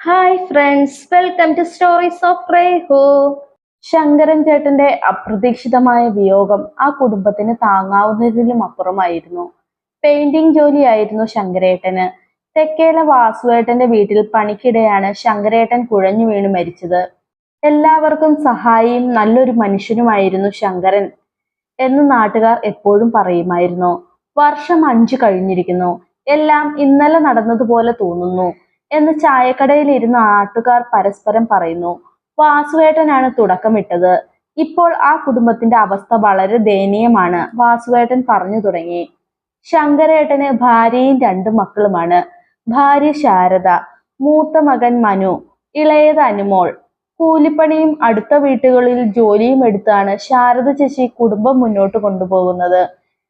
Hi friends welcome to stories of റേഹോ Shankaran ചേട്ടന്റെ അപ്രതീക്ഷിതമായ വിയോഗം ആ കുടുംബത്തിന് താങ്ങാവുന്നതിലും അപ്പുറമായിരുന്നു. പെയിന്റിംഗ് ജോലിയായിരുന്നു ശങ്കരേട്ടന്. തെക്കേല വാസുവേട്ടന്റെ വീട്ടിൽ പണിക്കിടെയാണ് ശങ്കരേട്ടൻ കുഴഞ്ഞു വീണ് മരിച്ചത്. എല്ലാവർക്കും സഹായിയും നല്ലൊരു മനുഷ്യനുമായിരുന്നു ശങ്കരൻ എന്ന് നാട്ടുകാർ എപ്പോഴും പറയുമായിരുന്നു. വർഷം അഞ്ചു കഴിഞ്ഞിരിക്കുന്നു. എല്ലാം ഇന്നലെ നടന്നതുപോലെ തോന്നുന്നു. എന്ന് ചായക്കടയിൽ ഇരുന്ന നാട്ടുകാർ പരസ്പരം പറയുന്നു വാസുവേട്ടനാണ് തുടക്കമിട്ടത്. ഇപ്പോൾ ആ കുടുംബത്തിന്റെ അവസ്ഥ വളരെ ദയനീയമാണ് വാസുവേട്ടൻ പറഞ്ഞു തുടങ്ങി. ശങ്കരേട്ടന് ഭാര്യയും രണ്ടു മക്കളുമാണ്. ഭാര്യ ശാരദ മൂത്ത മകൻ മനു ഇളയത് അനുമോൾ. കൂലിപ്പണിയും അടുത്ത വീട്ടുകളിൽ ജോലിയും എടുത്താണ് ശാരദ ചേച്ചി കുടുംബം മുന്നോട്ട് കൊണ്ടുപോകുന്നത്.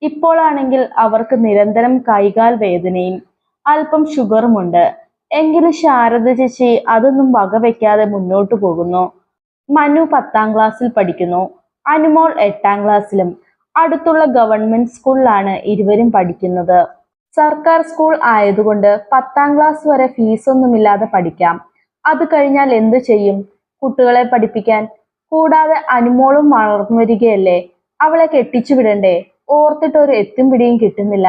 ഇപ്പോഴാണെങ്കിൽ അവർക്ക് നിരന്തരം കൈകാൽ വേദനയും അല്പം ഷുഗറുമുണ്ട്. എങ്കിലും ശാരദ ചേച്ചി അതൊന്നും വകവെക്കാതെ മുന്നോട്ടു പോകുന്നു. മനു പത്താം ക്ലാസ്സിൽ പഠിക്കുന്നു. അനുമോൾ എട്ടാം ക്ലാസ്സിലും. അടുത്തുള്ള ഗവൺമെന്റ് സ്കൂളിലാണ് ഇരുവരും പഠിക്കുന്നത്. സർക്കാർ സ്കൂൾ ആയതുകൊണ്ട് പത്താം ക്ലാസ് വരെ ഫീസൊന്നുമില്ലാതെ പഠിക്കാം. അത് കഴിഞ്ഞാൽ എന്ത് ചെയ്യും? കുട്ടികളെ പഠിപ്പിക്കാൻ. കൂടാതെ അനുമോളും വളർന്നു വരികയല്ലേ? അവളെ കെട്ടിച്ചു വിടണ്ടേ? ഓർത്തിട്ട് ഒരു എത്തും പിടിയും കിട്ടുന്നില്ല.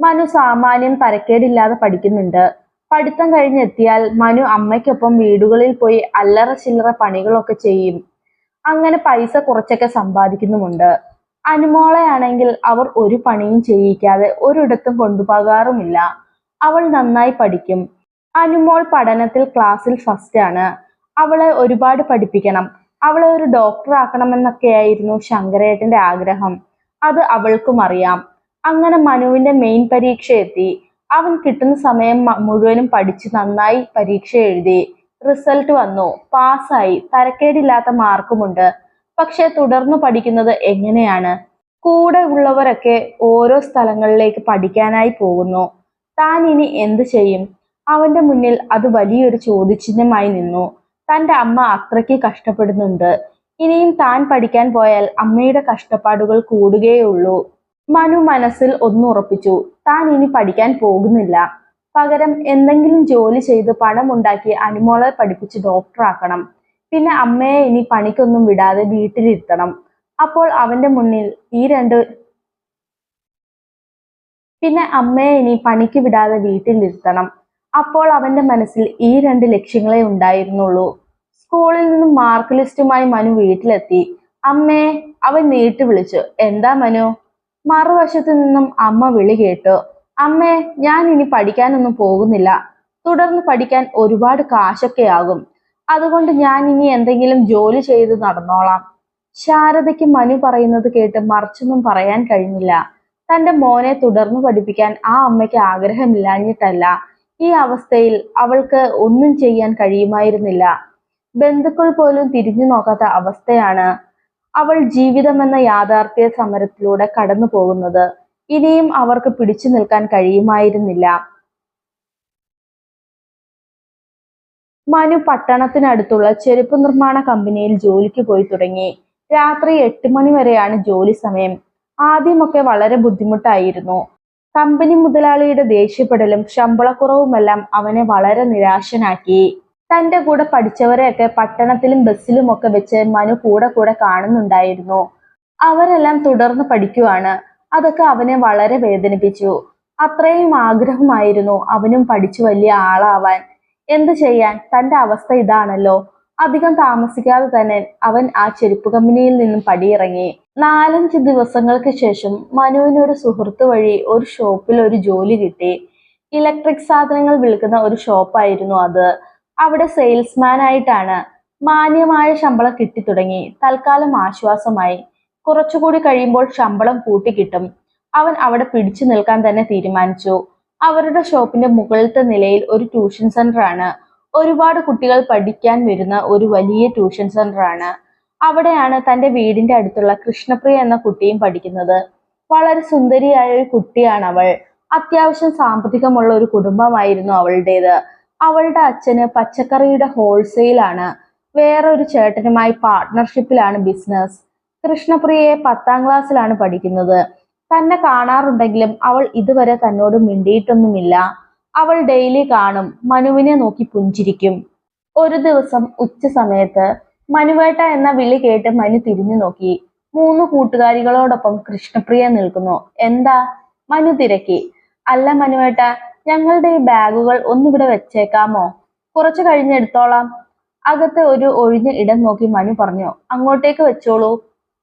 മനു സാമാന്യം തരക്കേടില്ലാതെ പഠിക്കുന്നുണ്ട്. പഠിത്തം കഴിഞ്ഞെത്തിയാൽ മനു അമ്മയ്ക്കൊപ്പം വീടുകളിൽ പോയി അല്ലറ ചില്ലറ പണികളൊക്കെ ചെയ്യും. അങ്ങനെ പൈസ കുറച്ചൊക്കെ സമ്പാദിക്കുന്നുമുണ്ട്. അനുമോളയാണെങ്കിൽ അവർ ഒരു പണിയും ചെയ്യിക്കാതെ ഒരിടത്തും കൊണ്ടുപോകാറുമില്ല. അവൾ നന്നായി പഠിക്കും. അനുമോൾ പഠനത്തിൽ ക്ലാസ്സിൽ ഫസ്റ്റ് ആണ്. അവളെ ഒരുപാട് പഠിപ്പിക്കണം. അവളെ ഒരു ഡോക്ടർ ആക്കണമെന്നൊക്കെയായിരുന്നു ശങ്കരേട്ടന്റെ ആഗ്രഹം. അത് അവൾക്കും അറിയാം. അങ്ങനെ മനുവിന്റെ മെയിൻ പരീക്ഷ എത്തി അവൻ കിട്ടുന്ന സമയം മുഴുവനും പഠിച്ച് നന്നായി പരീക്ഷ എഴുതി റിസൾട്ട് വന്നു. പാസ്സായി തരക്കേടില്ലാത്ത മാർക്കുമുണ്ട്. പക്ഷെ തുടർന്ന് പഠിക്കുന്നത് എങ്ങനെയാണ്? കൂടെ ഉള്ളവരൊക്കെ ഓരോ സ്ഥലങ്ങളിലേക്ക് പഠിക്കാനായി പോകുന്നു. താൻ ഇനി എന്ത് ചെയ്യും? അവന്റെ മുന്നിൽ അത് വലിയൊരു ചോദ്യചിഹ്നമായി നിന്നു. തന്റെ അമ്മ അത്രയ്ക്ക് കഷ്ടപ്പെടുന്നുണ്ട്. ഇനിയും താൻ പഠിക്കാൻ പോയാൽ അമ്മയുടെ കഷ്ടപ്പാടുകൾ കൂടുകയുള്ളൂ മനു മനസ്സിൽ ഒന്നുറപ്പിച്ചു. താൻ ഇനി പഠിക്കാൻ പോകുന്നില്ല. പകരം എന്തെങ്കിലും ജോലി ചെയ്ത് പണമുണ്ടാക്കി അനുമോളെ പഠിപ്പിച്ച് ഡോക്ടറാക്കണം പിന്നെ അമ്മയെ ഇനി പണിക്കൊന്നും വിടാതെ വീട്ടിലിരുത്തണം. അപ്പോൾ അവന്റെ മുന്നിൽ ഈ രണ്ട് പിന്നെ അമ്മയെ ഇനി പണിക്ക് വിടാതെ വീട്ടിലിരുത്തണം. അപ്പോൾ അവന്റെ മനസ്സിൽ ഈ രണ്ട് ലക്ഷ്യങ്ങളെ ഉണ്ടായിരുന്നുള്ളൂ. സ്കൂളിൽ നിന്നും മാർക്ക് ലിസ്റ്റുമായി മനു വീട്ടിലെത്തി. അമ്മേ അവൻ നീട്ടി വിളിച്ചു. എന്താ മനു? മറുവശത്തു നിന്നും അമ്മ വിളി കേട്ടു അമ്മേ ഞാൻ ഇനി പഠിക്കാനൊന്നും പോകുന്നില്ല. തുടർന്ന് പഠിക്കാൻ ഒരുപാട് കാശൊക്കെ ആകും അതുകൊണ്ട് ഞാൻ ഇനി എന്തെങ്കിലും ജോലി ചെയ്ത് നടന്നോളാം. ശാരദയ്ക്ക് മനു പറയുന്നത് കേട്ട് മറിച്ചൊന്നും പറയാൻ കഴിഞ്ഞില്ല. തന്റെ മോനെ തുടർന്ന് പഠിപ്പിക്കാൻ ആ അമ്മയ്ക്ക് ആഗ്രഹമില്ലാഞ്ഞിട്ടല്ല. ഈ അവസ്ഥയിൽ അവൾക്ക് ഒന്നും ചെയ്യാൻ കഴിയുമായിരുന്നില്ല. ബന്ധുക്കൾ പോലും തിരിഞ്ഞു നോക്കാത്ത അവസ്ഥയാണ് അവൾ ജീവിതം എന്ന യാഥാർത്ഥ്യ സമരത്തിലൂടെ കടന്നു പോകുന്നത്. ഇനിയും അവർക്ക് പിടിച്ചു നിൽക്കാൻ കഴിയുമായിരുന്നില്ല. മനു പട്ടണത്തിനടുത്തുള്ള ചെരുപ്പ് നിർമ്മാണ കമ്പനിയിൽ ജോലിക്ക് പോയി തുടങ്ങി. രാത്രി എട്ട് മണി വരെയാണ് ജോലി സമയം. ആദ്യമൊക്കെ വളരെ ബുദ്ധിമുട്ടായിരുന്നു. കമ്പനി മുതലാളിയുടെ ദേഷ്യപ്പെടലും ശമ്പളക്കുറവുമെല്ലാം അവനെ വളരെ നിരാശനാക്കി. തന്റെ കൂടെ പഠിച്ചവരെയൊക്കെ പട്ടണത്തിലും ബസ്സിലും ഒക്കെ വെച്ച് മനു കൂടെ കൂടെ കാണുന്നുണ്ടായിരുന്നു. അവരെല്ലാം തുടർന്ന് പഠിക്കുവാണ്. അതൊക്കെ അവനെ വളരെ വേദനിപ്പിച്ചു. അത്രയും ആഗ്രഹമായിരുന്നു അവനും പഠിച്ചു വലിയ ആളാവാൻ. എന്തു ചെയ്യാൻ? തന്റെ അവസ്ഥ ഇതാണല്ലോ. അധികം താമസിക്കാതെ തന്നെ അവൻ ആ ചെരുപ്പ് കമ്പനിയിൽ നിന്നും പടിയിറങ്ങി. നാലഞ്ച് ദിവസങ്ങൾക്ക് ശേഷം മനുവിന് ഒരു സുഹൃത്ത് വഴി ഒരു ഷോപ്പിൽ ഒരു ജോലി കിട്ടി. ഇലക്ട്രിക് സാധനങ്ങൾ വിൽക്കുന്ന ഒരു ഷോപ്പായിരുന്നു അത്. അവിടെ സെയിൽസ്മാൻ ആയിട്ടാണ് മാന്യമായ ശമ്പളം കിട്ടി തുടങ്ങി തൽക്കാലം ആശ്വാസമായി. കുറച്ചുകൂടി കഴിയുമ്പോൾ ശമ്പളം കൂട്ടി കിട്ടും അവൻ അവിടെ പിടിച്ചു നിൽക്കാൻ തന്നെ തീരുമാനിച്ചു. അവരുടെ ഷോപ്പിന്റെ മുകളിലത്തെ നിലയിൽ ഒരു ട്യൂഷൻ സെന്റർ ആണ്. ഒരുപാട് കുട്ടികൾ പഠിക്കാൻ വരുന്ന ഒരു വലിയ ട്യൂഷൻ സെന്റർ ആണ്. അവിടെയാണ് തന്റെ വീടിന്റെ അടുത്തുള്ള കൃഷ്ണപ്രിയ എന്ന കുട്ടിയും പഠിക്കുന്നത്. വളരെ സുന്ദരിയായ ഒരു കുട്ടിയാണ് അവൾ. അത്യാവശ്യം സാമ്പത്തികമുള്ള ഒരു കുടുംബമായിരുന്നു അവളുടേത്. അവളുടെ അച്ഛന് പച്ചക്കറിയുടെ ഹോൾസെയിലാണ് വേറൊരു ചേട്ടനുമായി പാർട്ട്ണർഷിപ്പിലാണ് ബിസിനസ് കൃഷ്ണപ്രിയയെ പത്താം ക്ലാസ്സിലാണ് പഠിക്കുന്നത്. തന്നെ കാണാറുണ്ടെങ്കിലും അവൾ ഇതുവരെ തന്നോട് മിണ്ടിയിട്ടൊന്നുമില്ല. അവൾ ഡെയിലി കാണും മനുവിനെ നോക്കി പുഞ്ചിരിക്കും. ഒരു ദിവസം ഉച്ച സമയത്ത് മനുവേട്ട എന്ന വിളി കേട്ട് മനു തിരിഞ്ഞു നോക്കി. മൂന്ന് കൂട്ടുകാരികളോടൊപ്പം കൃഷ്ണപ്രിയ നിൽക്കുന്നു. എന്താ? മനു തിരക്കി. അല്ല മനുവേട്ട ഞങ്ങളുടെ ഈ ബാഗുകൾ ഒന്നിവിടെ വെച്ചേക്കാമോ? കുറച്ചു കഴിഞ്ഞെടുത്തോളാം അകത്ത് ഒരു ഒഴിഞ്ഞ ഇടം നോക്കി മണി പറഞ്ഞു അങ്ങോട്ടേക്ക് വെച്ചോളൂ.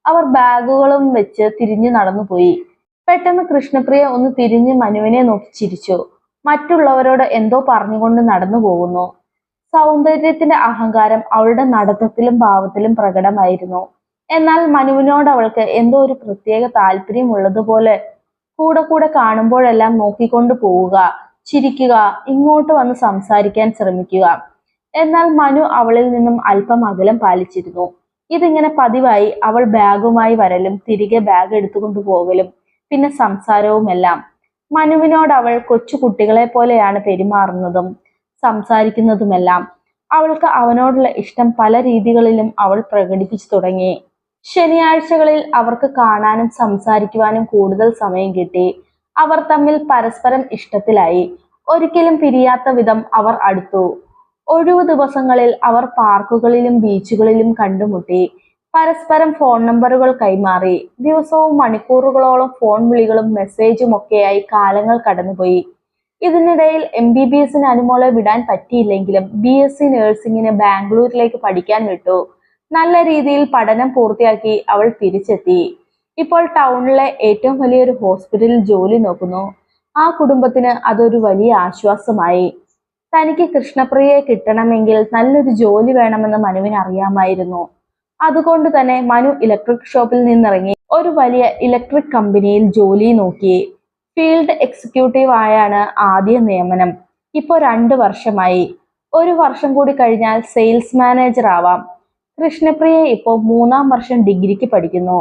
അവർ ബാഗുകളും വെച്ച് തിരിഞ്ഞു നടന്നുപോയി. പെട്ടെന്ന് കൃഷ്ണപ്രിയ ഒന്ന് തിരിഞ്ഞ് മനുവിനെ നോക്കി ചിരിച്ചു. മറ്റുള്ളവരോട് എന്തോ പറഞ്ഞുകൊണ്ട് നടന്നു പോകുന്നു. സൗന്ദര്യത്തിന്റെ അഹങ്കാരം അവളുടെ നടത്തത്തിലും ഭാവത്തിലും പ്രകടമായിരുന്നു. എന്നാൽ മനുവിനോട് അവൾക്ക് എന്തോ ഒരു പ്രത്യേക താല്പര്യമുള്ളതുപോലെ കൂടെ കൂടെ കാണുമ്പോഴെല്ലാം നോക്കിക്കൊണ്ട് പോവുക. ചിരിക്കുക ഇങ്ങോട്ട് വന്ന് സംസാരിക്കാൻ ശ്രമിക്കുക. എന്നാൽ മനു അവളിൽ നിന്നും അല്പം അകലം പാലിച്ചിരുന്നു. ഇതിങ്ങനെ പതിവായി അവൾ ബാഗുമായി വരലും തിരികെ ബാഗ് എടുത്തുകൊണ്ട് പോകലും പിന്നെ സംസാരവുമെല്ലാം. മനുവിനോട് അവൾ കൊച്ചു കുട്ടികളെ പോലെയാണ് പെരുമാറുന്നതും സംസാരിക്കുന്നതുമെല്ലാം. അവൾക്ക് അവനോടുള്ള ഇഷ്ടം പല രീതികളിലും അവൾ പ്രകടിപ്പിച്ചു തുടങ്ങി. ശനിയാഴ്ചകളിൽ അവർക്ക് കാണാനും സംസാരിക്കുവാനും കൂടുതൽ സമയം കിട്ടി. അവർ തമ്മിൽ പരസ്പരം ഇഷ്ടത്തിലായി. ഒരിക്കലും പിരിയാത്ത വിധം അവർ അടുത്തു. ഒഴിവു ദിവസങ്ങളിൽ അവർ പാർക്കുകളിലും ബീച്ചുകളിലും കണ്ടുമുട്ടി. പരസ്പരം ഫോൺ നമ്പറുകൾ കൈമാറി. ദിവസവും മണിക്കൂറുകളോളം ഫോൺ വിളികളും മെസ്സേജും ഒക്കെയായി കാലങ്ങൾ കടന്നുപോയി. ഇതിനിടയിൽ എം ബി ബി എസിന് അനുമോളെ വിടാൻ പറ്റിയില്ലെങ്കിലും ബി എസ് സി നഴ്സിംഗിന് ബാംഗ്ലൂരിലേക്ക് പഠിക്കാൻ വിട്ടു. നല്ല രീതിയിൽ പഠനം പൂർത്തിയാക്കി അവൾ തിരിച്ചെത്തി. ഇപ്പോൾ ടൗണിലെ ഏറ്റവും വലിയൊരു ഹോസ്പിറ്റലിൽ ജോലി നോക്കുന്നു. ആ കുടുംബത്തിന് അതൊരു വലിയ ആശ്വാസമായി. തനിക്ക് കൃഷ്ണപ്രിയയെ കിട്ടണമെങ്കിൽ നല്ലൊരു ജോലി വേണമെന്ന് മനുവിന് അറിയാമായിരുന്നു. അതുകൊണ്ട് തന്നെ മനു ഇലക്ട്രിക് ഷോപ്പിൽ നിന്നിറങ്ങി ഒരു വലിയ ഇലക്ട്രിക് കമ്പനിയിൽ ജോലി നോക്കി. ഫീൽഡ് എക്സിക്യൂട്ടീവ് ആയാണ് ആദ്യ നിയമനം. ഇപ്പോൾ രണ്ട് വർഷമായി. ഒരു വർഷം കൂടി കഴിഞ്ഞാൽ സെയിൽസ് മാനേജർ ആവാം. കൃഷ്ണപ്രിയ ഇപ്പോൾ മൂന്നാം വർഷം ഡിഗ്രിക്ക് പഠിക്കുന്നു.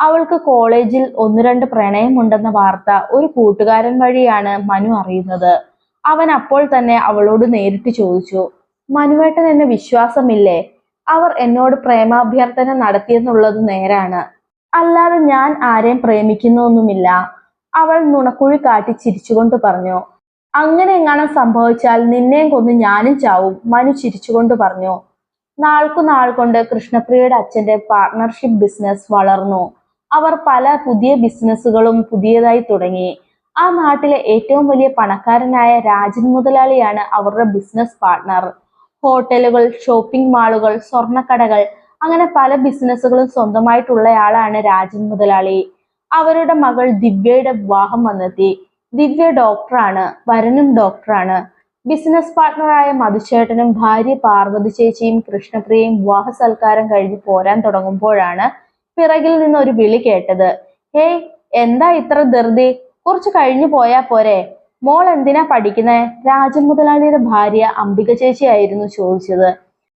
അവൾക്ക് കോളേജിൽ ഒന്ന് രണ്ട് പ്രണയമുണ്ടെന്ന വാർത്ത ഒരു കൂട്ടുകാരൻ വഴിയാണ് മനു അറിയുന്നത്. അവൻ അപ്പോൾ തന്നെ അവളോട് നേരിട്ട് ചോദിച്ചു മനുവേട്ടൻ എന്നെ വിശ്വാസമില്ലേ? അവർ എന്നോട് പ്രേമാഭ്യർത്ഥന നടത്തിയെന്നുള്ളത് നേരാണ്. അല്ലാതെ ഞാൻ ആരെയും പ്രേമിക്കുന്നൊന്നുമില്ല. അവൾ നുണക്കുഴി കാട്ടി ചിരിച്ചുകൊണ്ട് പറഞ്ഞു അങ്ങനെ എങ്ങാനും സംഭവിച്ചാൽ നിന്നെയും കൊന്ന് ഞാനും ചാവും മനു ചിരിച്ചുകൊണ്ട് പറഞ്ഞു. നാൾക്കു നാൾ കൊണ്ട് കൃഷ്ണപ്രിയയുടെ അച്ഛന്റെ പാർട്ണർഷിപ്പ് ബിസിനസ് വളർന്നു. അവർ പല പുതിയ ബിസിനസ്സുകളും പുതിയതായി തുടങ്ങി. ആ നാട്ടിലെ ഏറ്റവും വലിയ പണക്കാരനായ രാജൻ മുതലാളിയാണ് അവരുടെ ബിസിനസ് പാർട്ണർ. ഹോട്ടലുകൾ ഷോപ്പിംഗ് മാളുകൾ സ്വർണക്കടകൾ അങ്ങനെ പല ബിസിനസ്സുകളും സ്വന്തമായിട്ടുള്ളയാളാണ് രാജൻ മുതലാളി. അവരുടെ മകൾ ദിവ്യയുടെ വിവാഹം വന്നെത്തി. ദിവ്യ ഡോക്ടറാണ് വരനും ഡോക്ടറാണ്. ബിസിനസ് പാർട്ണറായ മധുചേട്ടനും ഭാര്യ പാർവതി ചേച്ചിയും കൃഷ്ണപ്രിയയും വിവാഹ സൽക്കാരം കഴിഞ്ഞ് പോരാൻ തുടങ്ങുമ്പോഴാണ് പിറകിൽ നിന്ന് ഒരു വിളി കേട്ടത്. ഹേയ് എന്താ ഇത്ര ധൃതി? കുറച്ച് കഴിഞ്ഞു പോയാ പോരെ. മോൾ എന്തിനാ പഠിക്കുന്നേ? രാജൻ മുതലാളിയുടെ ഭാര്യ അംബിക ചേച്ചി ആയിരുന്നു ചോദിച്ചത്.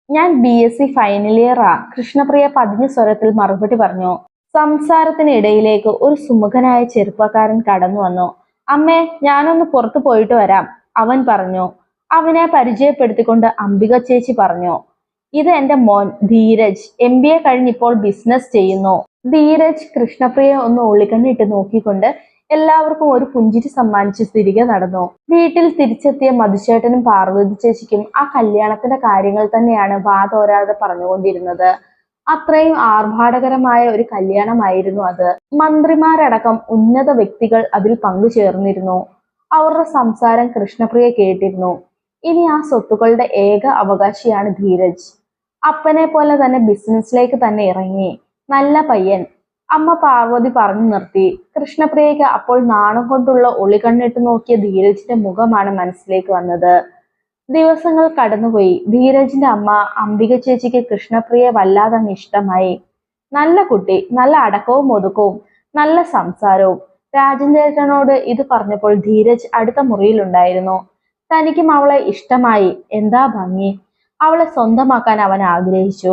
ഞാൻ ബി എസ് സി ഫൈനൽ ഇയറാ കൃഷ്ണപ്രിയ പതിഞ്ഞ സ്വരത്തിൽ മറുപടി പറഞ്ഞു. സംസാരത്തിനിടയിലേക്ക് ഒരു സുമുഖനായ ചെറുപ്പക്കാരൻ കടന്നു വന്നു. അമ്മേ ഞാനൊന്ന് പുറത്തു പോയിട്ട് വരാം അവൻ പറഞ്ഞു. അവനെ പരിചയപ്പെടുത്തിക്കൊണ്ട് അംബിക ചേച്ചി പറഞ്ഞു. ഇത് എന്റെ മോൻ ധീരജ്. എം ബി എ കഴിഞ്ഞിപ്പോൾ ബിസിനസ് ചെയ്യുന്നു. ധീരജ് കൃഷ്ണപ്രിയ ഒന്ന് ഉള്ളിക്കണ്ണിട്ട് നോക്കിക്കൊണ്ട് എല്ലാവർക്കും ഒരു പുഞ്ചിരി സമ്മാനിച്ച് തിരികെ നടന്നു. വീട്ടിൽ തിരിച്ചെത്തിയ മധുചേട്ടനും പാർവതി ചേച്ചിക്കും ആ കല്യാണത്തിന്റെ കാര്യങ്ങൾ തന്നെയാണ് വാതോരാതെ പറഞ്ഞുകൊണ്ടിരുന്നത്. അത്രയും ആർഭാടകരമായ ഒരു കല്യാണമായിരുന്നു അത്. മന്ത്രിമാരടക്കം ഉന്നത വ്യക്തികൾ അതിൽ പങ്കുചേർന്നിരുന്നു. അവരുടെ സംസാരം കൃഷ്ണപ്രിയ കേട്ടിരുന്നു. ഇനി ആ സ്വത്തുക്കളുടെ ഏക അവകാശിയാണ് ധീരജ്. അപ്പനെ പോലെ തന്നെ ബിസിനസ്സിലേക്ക് തന്നെ ഇറങ്ങി. നല്ല പയ്യൻ. അമ്മ പാർവതി പറഞ്ഞു നിർത്തി. കൃഷ്ണപ്രിയയ്ക്ക് അപ്പോൾ നാണം കൊണ്ടുള്ള ഒളികണ്ണിട്ട് നോക്കിയ ധീരജിന്റെ മുഖമാണ് മനസ്സിലേക്ക് വന്നത്. ദിവസങ്ങൾ കടന്നുപോയി. ധീരജിന്റെ അമ്മ അംബിക ചേച്ചിക്ക് കൃഷ്ണപ്രിയ വല്ലാതെ ഇഷ്ടമായി. നല്ല കുട്ടി നല്ല അടക്കവും ഒതുക്കവും നല്ല സംസാരവും. രാജേന്ദ്രനോട് ഇത് പറഞ്ഞപ്പോൾ ധീരജ് അടുത്ത മുറിയിലുണ്ടായിരുന്നു. തനിക്കും അവളെ ഇഷ്ടമായി. എന്താ ഭംഗി? അവളെ സ്വന്തമാക്കാൻ അവൻ ആഗ്രഹിച്ചു.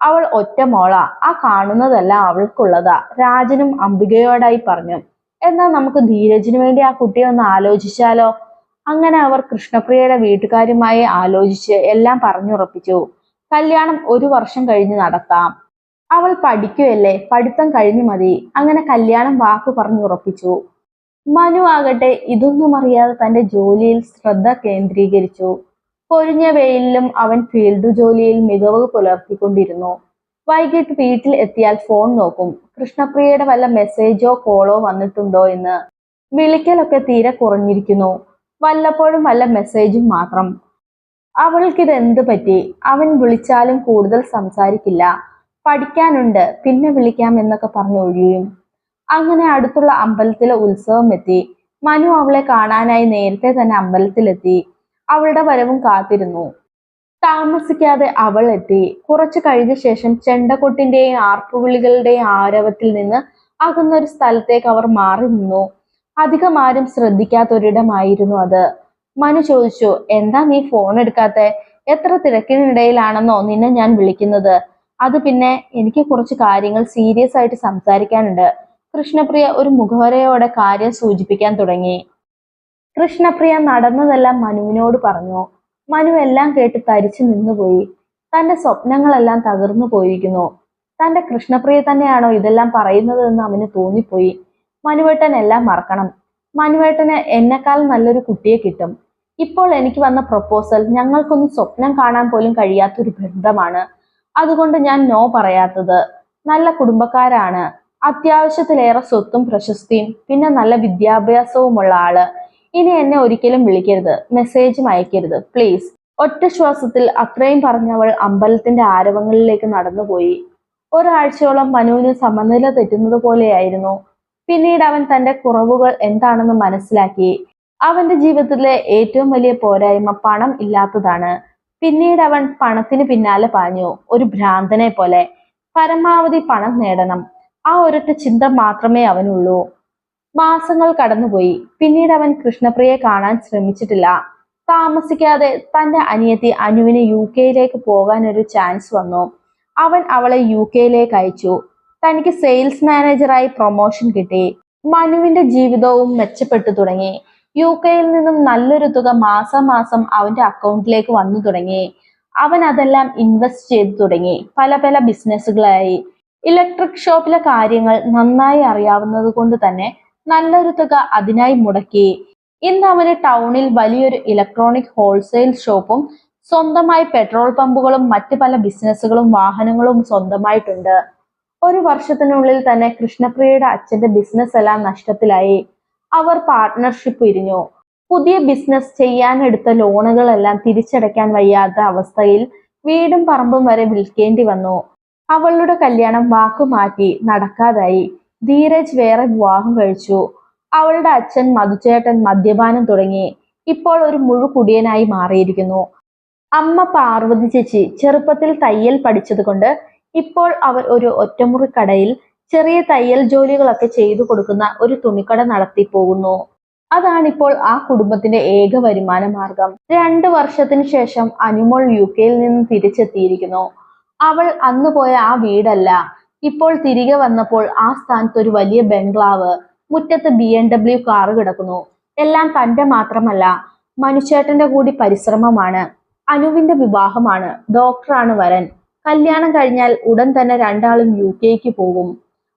അവൾ ഒറ്റ മോള. ആ കാണുന്നതെല്ലാം അവൾക്കുള്ളതാ. രാജനും അംബികയോടായി പറഞ്ഞു. എന്നാൽ നമുക്ക് ധീരജിനു വേണ്ടി ആ കുട്ടിയെ ഒന്ന് ആലോചിച്ചാലോ? അങ്ങനെ അവർ കൃഷ്ണപ്രിയയുടെ വീട്ടുകാരുമായി ആലോചിച്ച് എല്ലാം പറഞ്ഞുറപ്പിച്ചു. കല്യാണം ഒരു വർഷം കഴിഞ്ഞ് നടത്താം. അവൾ പഠിക്കുകയല്ലേ പഠിത്തം കഴിഞ്ഞു മതി. അങ്ങനെ കല്യാണം വാക്ക് പറഞ്ഞുറപ്പിച്ചു മനു ആകട്ടെ ഇതൊന്നും അറിയാതെ തന്റെ ജോലിയിൽ ശ്രദ്ധ കേന്ദ്രീകരിച്ചു. പൊരിഞ്ഞ വെയിലിലും അവൻ ഫീൽഡ് ജോലിയിൽ മികവ് പുലർത്തിക്കൊണ്ടിരുന്നു. വൈകിട്ട് വീട്ടിൽ എത്തിയാൽ ഫോൺ നോക്കും. കൃഷ്ണപ്രിയയുടെ വല്ല മെസ്സേജോ കോളോ വന്നിട്ടുണ്ടോ എന്ന്. വിളിക്കലൊക്കെ തീരെ കുറഞ്ഞിരിക്കുന്നു. വല്ലപ്പോഴും വല്ല മെസ്സേജും മാത്രം. അവൾക്കിത് എന്ത് പറ്റി? അവൻ വിളിച്ചാലും കൂടുതൽ സംസാരിക്കില്ല. പഠിക്കാനുണ്ട് പിന്നെ വിളിക്കാം എന്നൊക്കെ പറഞ്ഞു ഒഴിയും. അങ്ങനെ അടുത്തുള്ള അമ്പലത്തിലെ ഉത്സവം എത്തി. മനു അവളെ കാണാനായി നേരത്തെ തന്നെ അമ്പലത്തിലെത്തി. അവളുടെ വരവും കാത്തിരുന്നു. താമസിക്കാതെ അവൾ എത്തി. കുറച്ചു കഴിഞ്ഞ ശേഷം ചെണ്ടക്കൊട്ടിന്റെയും ആർപ്പുവിളികളുടെയും ആരവത്തിൽ നിന്ന് അകന്ന ഒരു സ്ഥലത്തേക്ക് അവർ മാറി നിന്നു. അധികം ആരും ശ്രദ്ധിക്കാത്തൊരിടമായിരുന്നു അത്. മനു ചോദിച്ചു എന്താ നീ ഫോൺ എടുക്കാത്തെ? എത്ര തിരക്കിനിടയിലാണെന്നോ നിന്നെ ഞാൻ വിളിക്കുന്നത്? അത് പിന്നെ എനിക്ക് കുറച്ച് കാര്യങ്ങൾ സീരിയസ് ആയിട്ട് സംസാരിക്കാനുണ്ട്. കൃഷ്ണപ്രിയ ഒരു മുഖവരയോടെ കാര്യം സൂചിപ്പിക്കാൻ തുടങ്ങി. കൃഷ്ണപ്രിയ നടന്നതെല്ലാം മനുവിനോട് പറഞ്ഞു. മനു എല്ലാം കേട്ട് തരിച്ചു നിന്നുപോയി. തന്റെ സ്വപ്നങ്ങളെല്ലാം തകർന്നു പോയിരിക്കുന്നു. തന്റെ കൃഷ്ണപ്രിയ തന്നെയാണോ ഇതെല്ലാം പറയുന്നതെന്ന് അവന് തോന്നിപ്പോയി. മനുവേട്ടൻ എല്ലാം മറക്കണം. മനുവേട്ടന് എന്നെക്കാൾ നല്ലൊരു കുട്ടിയെ കിട്ടും. ഇപ്പോൾ എനിക്ക് വന്ന പ്രപ്പോസൽ ഞങ്ങൾക്കൊന്നും സ്വപ്നം കാണാൻ പോലും കഴിയാത്തൊരു ബന്ധമാണ്. അതുകൊണ്ട് ഞാൻ നോ പറയാത്തത്. നല്ല കുടുംബക്കാരാണ്. അത്യാവശ്യത്തിലേറെ സ്വത്തും പ്രശസ്തിയും പിന്നെ നല്ല വിദ്യാഭ്യാസവുമുള്ള ആൾ. ഇനി എന്നെ ഒരിക്കലും വിളിക്കരുത്. മെസ്സേജും അയക്കരുത്. പ്ലീസ് ഒറ്റ ശ്വാസത്തിൽ അത്രയും പറഞ്ഞവൾ അമ്പലത്തിന്റെ ആരവങ്ങളിലേക്ക് നടന്നുപോയി. ഒരാഴ്ചയോളം മനുവിന് സമനില തെറ്റുന്നത് പോലെയായിരുന്നു. പിന്നീട് അവൻ തന്റെ കുറവുകൾ എന്താണെന്ന് മനസ്സിലാക്കി. അവന്റെ ജീവിതത്തിലെ ഏറ്റവും വലിയ പോരായ്മ പണം ഇല്ലാത്തതാണ്. പിന്നീട് അവൻ പണത്തിന് പിന്നാലെ പാഞ്ഞു. ഒരു ഭ്രാന്തനെ പോലെ. പരമാവധി പണം നേടണം. ആ ഒരൊറ്റ ചിന്ത മാത്രമേ അവനുള്ളൂ. മാസങ്ങൾ കടന്നുപോയി. പിന്നീട് അവൻ കൃഷ്ണപ്രിയയെ കാണാൻ ശ്രമിച്ചിട്ടില്ല. താമസിക്കാതെ തന്റെ അനിയത്തി അനുവിന് യു കെയിലേക്ക് പോകാൻ ഒരു ചാൻസ് വന്നു. അവൻ അവളെ യു കെയിലേക്ക് അയച്ചു. തനിക്ക് സെയിൽസ് മാനേജറായി പ്രൊമോഷൻ കിട്ടി. മനുവിന്റെ ജീവിതവും മെച്ചപ്പെട്ടു തുടങ്ങി. യു കെയിൽ നിന്നും നല്ലൊരു തുക മാസം മാസം അവന്റെ അക്കൗണ്ടിലേക്ക് വന്നു തുടങ്ങി. അവൻ അതെല്ലാം ഇൻവെസ്റ്റ് ചെയ്തു തുടങ്ങി. പല പല ബിസിനസ്സുകളായി. ഇലക്ട്രിക് ഷോപ്പിലെ കാര്യങ്ങൾ നന്നായി അറിയാവുന്നത് കൊണ്ട് തന്നെ നല്ലൊരു തുക അതിനായി മുടക്കി. ഇന്ന് അവന് ടൗണിൽ വലിയൊരു ഇലക്ട്രോണിക് ഹോൾസെയിൽ ഷോപ്പും സ്വന്തമായി പെട്രോൾ പമ്പുകളും മറ്റ് പല ബിസിനസ്സുകളും വാഹനങ്ങളും സ്വന്തമായിട്ടുണ്ട്. ഒരു വർഷത്തിനുള്ളിൽ തന്നെ കൃഷ്ണപ്രിയയുടെ അച്ഛന്റെ ബിസിനസ് എല്ലാം നഷ്ടത്തിലായി. അവർ പാർട്ട്ണർഷിപ്പ് പിരിഞ്ഞു. പുതിയ ബിസിനസ് ചെയ്യാനെടുത്ത ലോണുകളെല്ലാം തിരിച്ചടയ്ക്കാൻ വയ്യാത്ത അവസ്ഥയിൽ വീടും പറമ്പും വരെ വിൽക്കേണ്ടി വന്നു. അവളുടെ കല്യാണം വാക്കുമാറ്റി നടക്കാതായി. ധീരജ് വേറെ വിവാഹം കഴിച്ചു. അവളുടെ അച്ഛൻ മധുചേട്ടൻ മദ്യപാനം തുടങ്ങി. ഇപ്പോൾ ഒരു മുഴുകുടിയനായി മാറിയിരിക്കുന്നു. അമ്മ പാർവതി ചേച്ചി ചെറുപ്പത്തിൽ തയ്യൽ പഠിച്ചതുകൊണ്ട് ഇപ്പോൾ അവർ ഒരു ഒറ്റമുറി കടയിൽ ചെറിയ തയ്യൽ ജോലികളൊക്കെ ചെയ്തു കൊടുക്കുന്ന ഒരു തുണിക്കട നടത്തി പോകുന്നു അതാണിപ്പോൾ ആ കുടുംബത്തിന്റെ ഏക വരുമാന മാർഗം. രണ്ടു വർഷത്തിന് ശേഷം അനുമോൾ യു കെയിൽ നിന്ന് തിരിച്ചെത്തിയിരിക്കുന്നു. അവൾ അന്ന് പോയ ആ വീടല്ല. ഇപ്പോൾ തിരികെ വന്നപ്പോൾ ആ സ്ഥാനത്ത് ഒരു വലിയ ബംഗ്ലാവ്. മുറ്റത്ത് ബി എം ഡബ്ല്യു കാർ കിടക്കുന്നു. എല്ലാം തന്റെ മാത്രമല്ല മനുഷ്യേട്ടന്റെ കൂടി പരിശ്രമമാണ്. അനുവിന്റെ വിവാഹമാണ്. ഡോക്ടറാണ് വരൻ. കല്യാണം കഴിഞ്ഞാൽ ഉടൻ തന്നെ രണ്ടാളും യു കെക്ക് പോകും.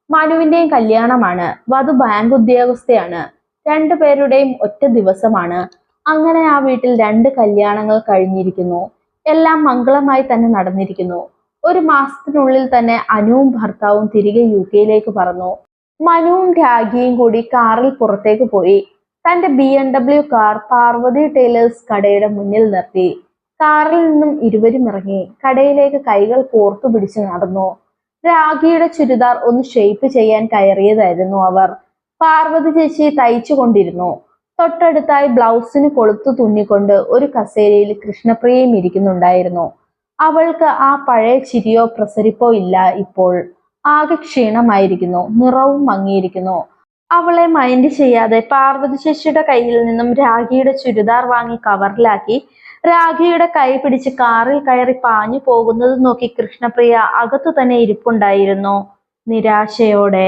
മനുവിന്റെയും കല്യാണമാണ്. വധു ബാങ്ക് ഉദ്യോഗസ്ഥയാണ്. രണ്ടു പേരുടെയും ഒറ്റ ദിവസമാണ്. അങ്ങനെ ആ വീട്ടിൽ രണ്ട് കല്യാണങ്ങൾ കഴിഞ്ഞിരിക്കുന്നു. എല്ലാം മംഗളമായി തന്നെ നടന്നിരിക്കുന്നു. ഒരു മാസത്തിനുള്ളിൽ തന്നെ അനുവും ഭർത്താവും തിരികെ യു കെയിലേക്ക് പറന്നു. മനുവും രാഖിയും കൂടി കാറിൽ പുറത്തേക്ക് പോയി. തന്റെ B M W car Parvathi tailors കടയുടെ മുന്നിൽ നിർത്തി. കാറിൽ നിന്നും ഇരുവരും ഇറങ്ങി കടയിലേക്ക് കൈകൾ കോർത്തു പിടിച്ച് നടന്നു. രാഖിയുടെ ചുരിദാർ ഒന്ന് ഷേപ്പ് ചെയ്യാൻ കയറിയതായിരുന്നു അവർ. പാർവതി ചേച്ചി തയ്ച്ചു കൊണ്ടിരുന്നു. തൊട്ടടുത്തായി ബ്ലൗസിന് കൊളുത്തു തുന്നിക്കൊണ്ട് ഒരു കസേരയിൽ കൃഷ്ണപ്രിയയും ഇരിക്കുന്നുണ്ടായിരുന്നു. അവൾക്ക് ആ പഴയ ചിരിയോ പ്രസരിപ്പോ ഇല്ല ഇപ്പോൾ. ആകെ ക്ഷീണമായിരിക്കുന്നു നിറവും മങ്ങിയിരിക്കുന്നു. അവളെ മൈൻഡ് ചെയ്യാതെ പാർവതി ശശിയുടെ കയ്യിൽ നിന്നും രാഖിയുടെ ചുരിദാർ വാങ്ങി കവറിലാക്കി രാഖിയുടെ കൈ പിടിച്ച് കാറിൽ കയറി പാഞ്ഞു പോകുന്നത് നോക്കി കൃഷ്ണപ്രിയ അകത്തു തന്നെ ഇരിപ്പുണ്ടായിരുന്നു. നിരാശയോടെ